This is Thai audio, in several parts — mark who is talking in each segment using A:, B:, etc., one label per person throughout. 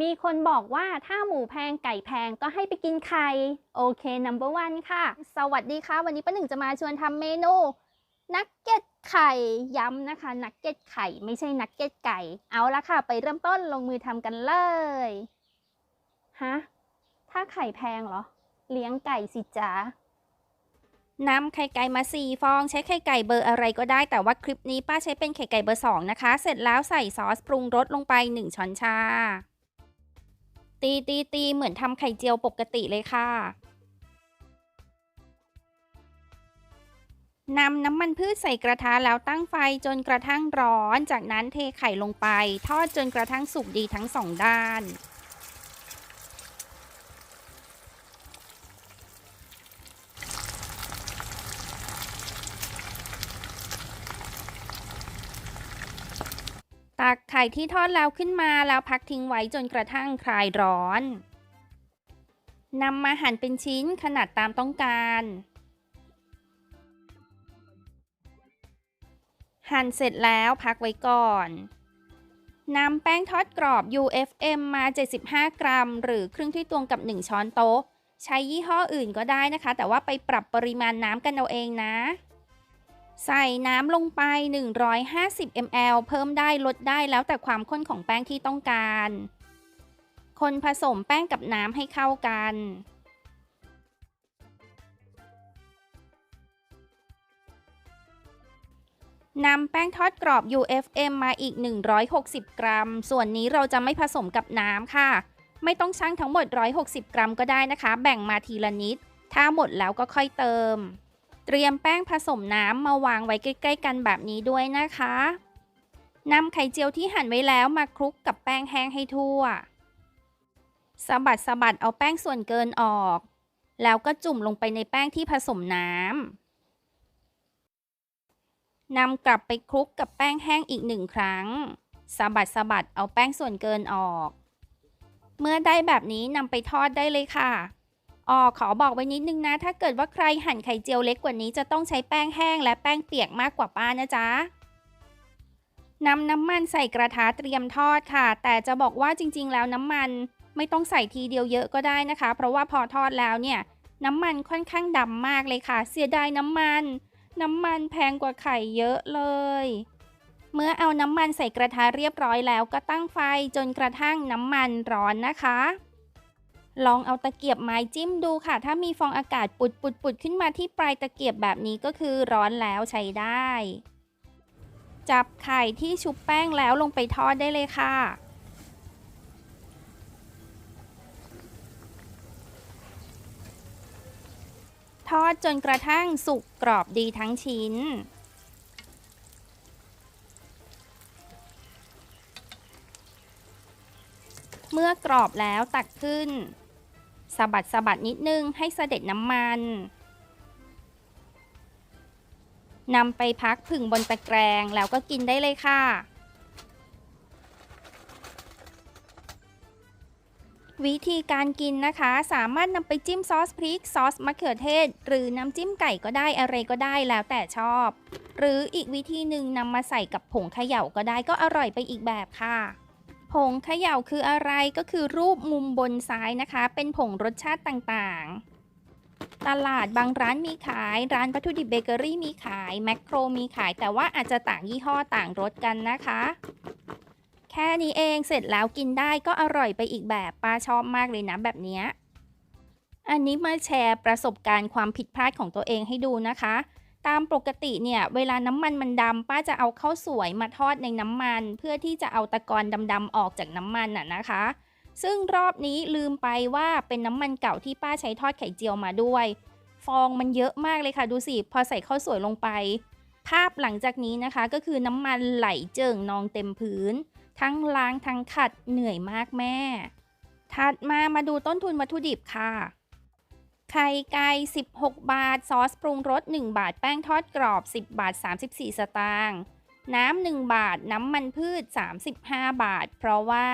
A: มีคนบอกว่าถ้าหมูแพงไก่แพงก็ให้ไปกินไข่โอเค number one ค่ะ สวัสดีค่ะ วันนี้ป้าหนึ่งจะมาชวนทำเมนูนักเก็ตไข่ย้ำนะคะ นักเก็ตไข่ไม่ใช่นักเก็ตไก่ เอาละค่ะ ไปเริ่มต้นลงมือทำกันเลยฮะถ้าไข่แพงเหรอ เลี้ยงไก่สิจ๊ะนำไข่ไก่มา4ฟอง ใช้ไข่ไก่เบอร์อะไรก็ได้ แต่ว่าคลิปนี้ป้าใช้เป็นไข่ไก่เบอร์2นะคะ เสร็จแล้วใส่ซอสปรุงรสลงไป1ช้อนชา ตีตีตีเหมือนทำไข่เจียวปกติเลยค่ะนำน้ำมันพืชใส่กระทะแล้วตั้งไฟจนกระทั่งร้อน จากนั้นเทไข่ลงไป ทอดจนกระทั่งสุกดีทั้งสองด้าน ตักไข่ที่ทอดแล้วขึ้นมาแล้วพักทิ้งไว้จนกระทั่งคลายร้อนนำมาหั่นเป็นชิ้นขนาดตามต้องการ หั่นเสร็จแล้วพักไว้ก่อนนำแป้งทอดกรอบ UFM มา 75 กรัม หรือครึ่งที่ตวงกับ 1 ช้อนโต๊ะ ใช้ยี่ห้ออื่นก็ได้นะคะ แต่ว่าไปปรับปริมาณน้ำกันเอาเองนะ ใส่น้ำลงไป 150 ml เพิ่มได้ลดได้แล้วแต่ความข้นของแป้งที่ต้องการ คนผสมแป้งกับน้ำให้เข้ากัน นำแป้งทอดกรอบ UFM มาอีก 160 กรัม ส่วนนี้เราจะไม่ผสมกับน้ำค่ะ ไม่ต้องชั่งทั้งหมด 160 กรัมก็ได้นะคะ แบ่งมาทีละนิด ถ้าหมดแล้วก็ค่อยเติม เตรียมแป้งผสมน้ำมาวางไว้ใกล้ๆกันแบบนี้ด้วยนะคะนำไข่เจียวที่หั่นไว้แล้วมาคลุกกับแป้งแห้งให้ทั่ว สะบัดสะบัดเอาแป้งส่วนเกินออก แล้วก็จุ่มลงไปในแป้งที่ผสมน้ำนำกลับไปคลุกกับแป้งแห้งอีกหนึ่งครั้ง สะบัดสะบัดเอาแป้งส่วนเกินออก เมื่อได้แบบนี้นำไปทอดได้เลยค่ะ ออขอบอกไว้นิดนึงนะ ถ้าเกิดว่าใครหั่นไข่เจียวเล็กกว่านี้จะต้องใช้แป้งแห้งและแป้งเปียกมากกว่าป้านะจ๊ะนำน้ำมันใส่กระทะเตรียมทอดค่ะ แต่จะบอกว่าจริง ๆ แล้วน้ำมันไม่ต้องใส่ทีเดียวเยอะก็ได้นะคะ เพราะว่าพอทอดแล้วเนี่ย น้ำมันค่อนข้างดำมากเลยค่ะ เสียดายน้ำมัน น้ำมันแพงกว่าไข่เยอะเลย เมื่อเอาน้ำมันใส่กระทะเรียบร้อยแล้วก็ตั้งไฟจนกระทั่งน้ำมันร้อนนะคะ ลองเอาตะเกียบไม้จิ้มดูค่ะ ถ้ามีฟองอากาศปุดปุดปุดขึ้นมาที่ปลายตะเกียบแบบนี้ก็คือร้อนแล้วใช้ได้ จับไข่ที่ชุบแป้งแล้วลงไปทอดได้เลยค่ะ ทอดจนกระทั่งสุกกรอบดีทั้งชิ้นเมื่อกรอบแล้วตักขึ้น สะบัดสะบัดนิดนึงให้เสด็จน้ำมันนำไปพักผึ่งบนตะแกรงแล้วก็กินได้เลยค่ะ วิธีการกินนะคะ สามารถนำไปจิ้มซอสพริกซอสมะเขือเทศ หรือน้ำจิ้มไก่ก็ได้อะไรก็ได้แล้วแต่ชอบ หรืออีกวิธีหนึ่งนำมาใส่กับผงเขย่าก็ได้ก็อร่อยไปอีกแบบค่ะ ผงเขย่าคืออะไรก็คือรูปมุมบนซ้ายนะคะ เป็นผงรสชาติต่างๆ ตลาดบางร้านมีขาย ร้านวัตถุดิบเบเกอรี่มีขาย แมคโครมีขาย แต่ว่าอาจจะต่างยี่ห้อต่างรสกันนะคะ แค่นี้เองเสร็จแล้วกินได้ก็อร่อยไปอีกแบบป้าชอบมากเลยนะแบบเนี้ยอันนี้มาแชร์ประสบการณ์ความผิดพลาดของตัวเองให้ดูนะคะ ตามปกติเนี่ย เวลาน้ำมันมันดำป้าจะเอาข้าวสวยมาทอดในน้ำมัน เพื่อที่จะเอาตะกอนดำๆออกจากน้ำมันน่ะนะคะ ซึ่งรอบนี้ลืมไปว่าเป็นน้ำมันเก่าที่ป้าใช้ทอดไข่เจียวมาด้วย ฟองมันเยอะมากเลยค่ะดูสิพอใส่ข้าวสวยลงไป ภาพหลังจากนี้นะคะ ก็คือน้ำมันไหลเจิ่งนองเต็มพื้น ทั้งล้างทั้งขัดเหนื่อยมากแม่ ถัดมามาดูต้นทุนวัตถุดิบค่ะ ไข่ไก่ 16 บาท ซอสปรุงรส 1 บาท แป้งทอดกรอบ 10 บาท 34 สตางค์ น้ำ 1 บาท น้ำมันพืช 35 บาท เพราะว่า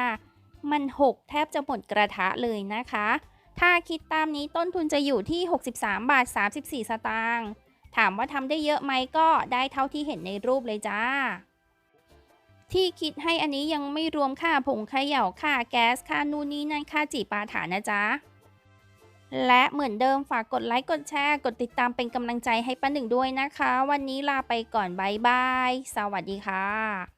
A: มันหกแทบจะหมดกระทะเลยนะคะ ถ้าคิดตามนี้ต้นทุนจะอยู่ที่ 63 บาท 34 สตางค์ ถามว่าทำได้เยอะไหมก็ได้เท่าที่เห็นในรูปเลยจ้า ที่คิดให้อันนี้ยังไม่รวมค่าผงเขย่าค่าแก๊ส ค่านู่นนี่นั่น ค่าจีปาถานะจ๊ะ และเหมือนเดิมฝากกดไลค์ กดแชร์ กดติดตามเป็นกำลังใจให้ป้าหนึ่งด้วยนะคะ วันนี้ลาไปก่อนบายบาย สวัสดีค่ะ